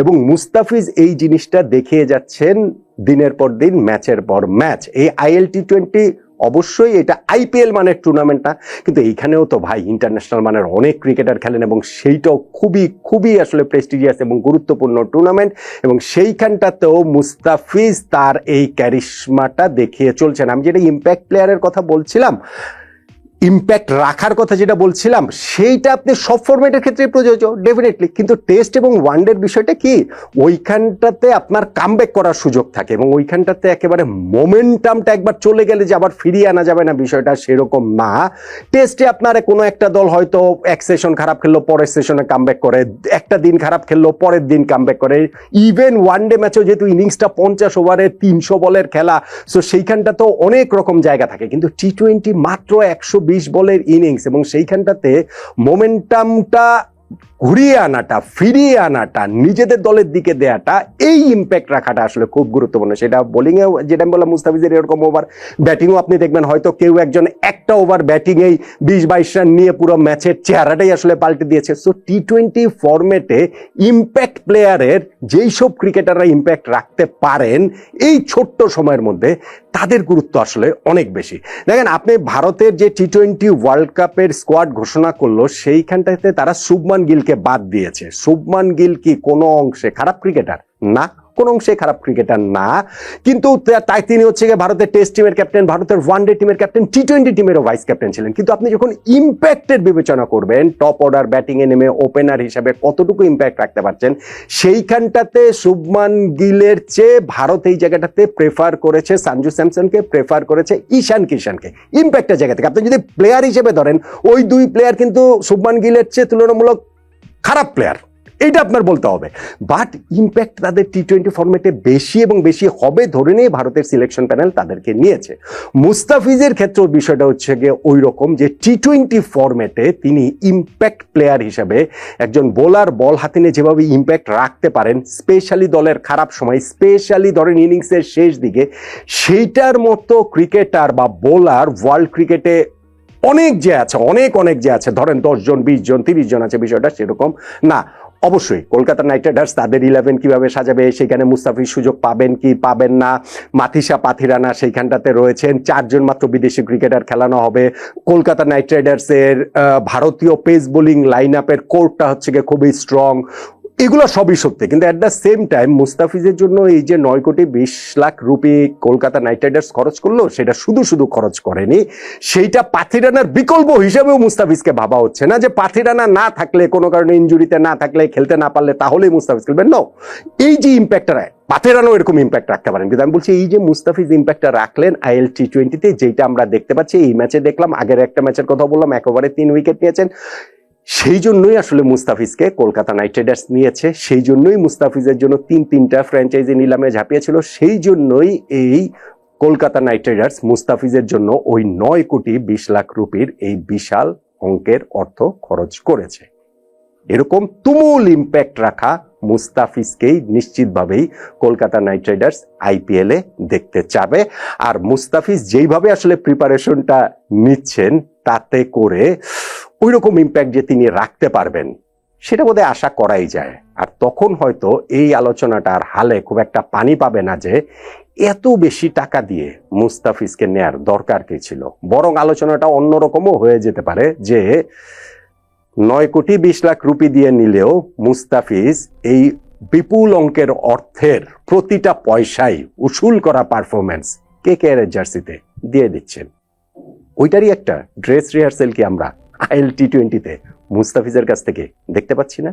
এবং মুস্তাফিজ এই জিনিসটা দেখিয়ে যাচ্ছেন দিনের পর দিন, ম্যাচের পর ম্যাচ। এই আইএল টি টোয়েন্টি অবশ্যই এটা আইপিএল মানের টুর্নামেন্ট না কিন্তু এইখানেও তো ভাই ইন্টারন্যাশনাল মানের অনেক ক্রিকেটার খেলেন এবং সেইটাও খুবই খুবই আসলে প্রেস্টিজিয়াস এবং গুরুত্বপূর্ণ টুর্নামেন্ট। এবং সেইখানটাতেও মুস্তাফিজ তার এই ক্যারিশমাটা দেখিয়ে চলছেন। আমি যেটা ইম্প্যাক্ট প্লেয়ারের কথা বলছিলাম ইম্প্যাক্ট রাখার কথা যেটা বলছিলাম, সেইটা আপনি সব ফরম্যাটের ক্ষেত্রে প্রযোজ্য ডেফিনেটলি কিন্তু টেস্ট এবং ওয়ানডের বিষয়টা কি? ওইখানটাতে আপনার কামব্যাক করার সুযোগ থাকে এবং ওইখানটাতে একেবারে মোমেন্টামটা একবার চলে গেলে যে আবার ফিরিয়ে আনা যাবে না, বিষয়টা সেরকম না। টেস্টে আপনার কোনো একটা দল হয়তো এক সেশন খারাপ খেললো, পরের সেশনে কামব্যাক করে, একটা দিন খারাপ খেললো, পরের দিন কামব্যাক করে। ইভেন ওয়ানডে ম্যাচেও যেহেতু ইনিংসটা পঞ্চাশ ওভারে তিনশো বলের খেলা সো সেইখানটা তো অনেক রকম জায়গা থাকে। কিন্তু টি টোয়েন্টি মাত্র একশো বিশ বলের ইনিংস এবং সেইখানটাতে মোমেন্টামটা ঘুরিয়ে আনাটা, ফিরিয়ে আনাটা, নিজেদের দলের দিকে দেয়াটা, এই ইম্প্যাক্ট রাখাটা আসলে খুব গুরুত্বপূর্ণ। সেটা বোলিংয়েও যেটা আমি বললাম, মুস্তাফিজের এরকম ওভার ব্যাটিংও আপনি দেখবেন, হয়তো কেউ একজন একটা ওভার ব্যাটিংয়েই বিশ বাইশ রান নিয়ে পুরো ম্যাচের চেহারাটাই আসলে পাল্টে দিয়েছে। সো টি টোয়েন্টি ফরম্যাটে ইম্প্যাক্ট প্লেয়ারের যেই সব ক্রিকেটাররা ইম্প্যাক্ট রাখতে পারেন, এই ছোট্ট সময়ের মধ্যে তাদের গুরুত্ব আসলে অনেক বেশি। দেখেন, আপনি ভারতের যে টি টোয়েন্টি ওয়ার্ল্ড কাপের স্কোয়াড ঘোষণা করল, সেইখানটাতে তারা শুভমান গিলকে বাদ দিয়েছে। শুভমান গিল কি কোনো অংশে খারাপ ক্রিকেটার না, কোন অংশে খারাপ ক্রিকেটার না। কিন্তু তাই তিনি হচ্ছে গিয়ে ভারতের টেস্ট টিমের ক্যাপ্টেন ভারতের ওয়ানডে টিমের ক্যাপ্টেন টি টোয়েন্টি টিমেরও ভাইস ক্যাপ্টেন ছিলেন। কিন্তু আপনি যখন ইম্প্যাক্টের বিবেচনা করবেন টপ অর্ডার ব্যাটিং এ নেমে ওপেনার হিসাবে কতটুকু ইম্প্যাক্ট রাখতে পারছেন, সেইখানটাতে শুভমান গিলের চেয়ে ভারত এই জায়গাটাতে প্রেফার করেছে সঞ্জু স্যামসনকে প্রেফার করেছে ঈশান কিষানকে। ইম্প্যাক্টের জায়গা থেকে। আপনি যদি প্লেয়ার হিসেবে ধরেন, ওই দুই প্লেয়ার কিন্তু শুভমান গিলের চেয়ে তুলনামূলক খারাপ প্লেয়ার এইটা আপনার বলতে হবে। বাট ইম্প্যাক্ট তাদের টি টোয়েন্টি ফর্মেটে বেশি এবং বেশি হবে ধরে নিয়ে ভারতের সিলেকশন প্যানেল তাদেরকে নিয়েছে। মুস্তাফিজের ক্ষেত্রে বিষয়টা হচ্ছে গিয়ে ওই রকম যে টি টোয়েন্টি ফর্মেটে তিনি ইম্প্যাক্ট প্লেয়ার হিসাবে একজন বোলার বল হাতে নিয়ে যেভাবে ইম্প্যাক্ট রাখতে পারেন স্পেশালি দলের খারাপ সময় স্পেশালি ধরেন ইনিংসের শেষ দিকে, সেইটার মতো ক্রিকেটার বা বোলার ওয়ার্ল্ড ক্রিকেটে অনেক যে আছে, অনেক অনেক যে আছে, ধরেন দশজন বিশ জন, তিরিশ জন আছে, বিষয়টা সেরকম না। অবশ্যই কলকাতা নাইট রাইডার্স তাদের ইলেভেন কীভাবে সাজাবে, সেখানে মুস্তাফিজ সুযোগ পাবেন কি পাবেন না মাথিসা পাথিরানা সেইখানটাতে রয়েছেন, চারজন মাত্র বিদেশি ক্রিকেটার খেলানো হবে। কলকাতা নাইট রাইডার্সের ভারতীয় পেস বোলিং লাইন আপের কোর্টটা হচ্ছে গিয়ে খুবই স্ট্রং এগুলো সবই সত্যি। কিন্তু অ্যাট দ্য সেম টাইম মুস্তাফিজের জন্য এই যে নয় কোটি বিশ lakh rupee Kolkata Knight Riders খরচ করল, সেটা শুধু শুধু খরচ করেনি। সেইটা পাথিরানার বিকল্প হিসেবেও মুস্তাফিজকে ভাবা হচ্ছে না যে পাথিরানা না থাকলে, কোনো কারণে ইঞ্জুরিতে না থাকলে, খেলতে না পারলে তাহলেই মুস্তাফিজ খেলবেন। নো এই যে ইম্প্যাক্টটা পাথেরানো এরকম ইম্প্যাক্ট রাখতে পারেন। কিন্তু আমি বলছি এই যে মুস্তাফিজ ইম্প্যাক্টটা রাখলেন আইএল টি টোয়েন্টিতে যেটা আমরা দেখতে পাচ্ছি, এই ম্যাচে দেখলাম, আগের একটা ম্যাচের কথা বললাম, এক ওভারে তিন উইকেট নিয়েছেন। সেই জন্যই আসলে মুস্তাফিজকে কলকাতা নাইট রাইডার্স নিয়েছে, সেই জন্যই মুস্তাফিজের জন্য তিন তিনটা ফ্র্যাঞ্চাইজি নিলামে ঝাঁপিয়েছিল, সেই জন্যই এই কলকাতা নাইট রাইডার্স মুস্তাফিজের জন্য ওই নয় কোটি বিশ লাখ রুপির এই বিশাল অঙ্কের অর্থ খরচ করেছে। এরকম তুমুল ইম্প্যাক্ট রাখা মুস্তাফিজকেই নিশ্চিতভাবেই কলকাতা নাইট রাইডার্স আইপিএল দেখতে চাবে। আর মুস্তাফিজ যেইভাবে আসলে প্রিপারেশনটা নিচ্ছেন, তাতে করে ওই রকম ইম্প্যাক্ট যে তিনি রাখতে পারবেন, সেটা বোধহয় আশা করাই যায়। আর তখন হয়তো এই আলোচনাটার হালে খুব একটা পানি পাবে না যে এত বেশি টাকা দিয়ে মুস্তাফিজকে নেয়ার দরকার কি ছিল। বরং আলোচনাটা অন্যরকমও হয়ে যেতে পারে যে নয় কোটি বিশ লাখ রুপি দিয়ে নিলেও মুস্তাফিজ এই বিপুল অঙ্কের অর্থের প্রতিটা পয়সাই উসুল করা পারফরমেন্স কে কে এর জার্সিতে দিয়ে দিচ্ছেন। ওইটারই একটা ড্রেস রিহার্সেল কি আমরা আইএল টি টোয়েন্টিতে মুস্তাফিজের কাছ থেকে দেখতে পাচ্ছি না।